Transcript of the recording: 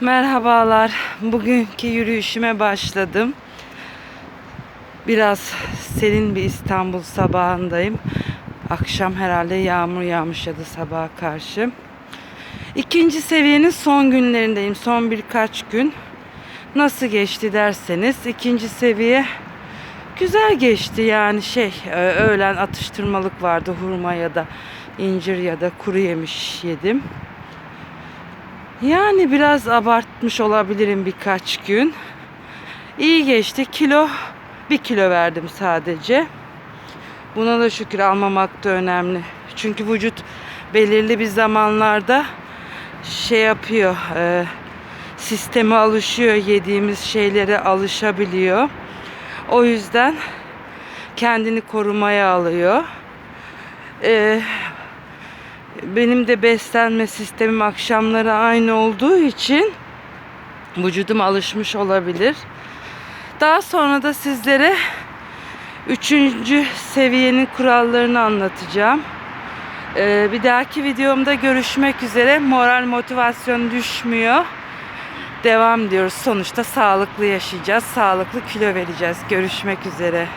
Merhabalar. Bugünkü yürüyüşüme başladım. Biraz serin bir İstanbul sabahındayım. Akşam herhalde yağmur yağmış ya da sabaha karşı. İkinci seviyenin son günlerindeyim. Son birkaç gün. Nasıl geçti derseniz ikinci seviye güzel geçti yani şey e, öğlen atıştırmalık vardı hurma ya da incir ya da kuru yemiş yedim. Yani biraz abartmış olabilirim birkaç gün. İyi geçti. Kilo bir kilo verdim sadece. Buna da şükür almamak da önemli. Çünkü vücut belirli bir zamanlarda şey yapıyor. E, sisteme alışıyor. Yediğimiz şeylere alışabiliyor. O yüzden kendini korumaya alıyor. E, benim de beslenme sistemim akşamları aynı olduğu için vücudum alışmış olabilir. Daha sonra da sizlere üçüncü seviyenin kurallarını anlatacağım. Ee, bir dahaki videomda görüşmek üzere. Moral motivasyon düşmüyor. Devam diyoruz. Sonuçta sağlıklı yaşayacağız. Sağlıklı kilo vereceğiz. Görüşmek üzere.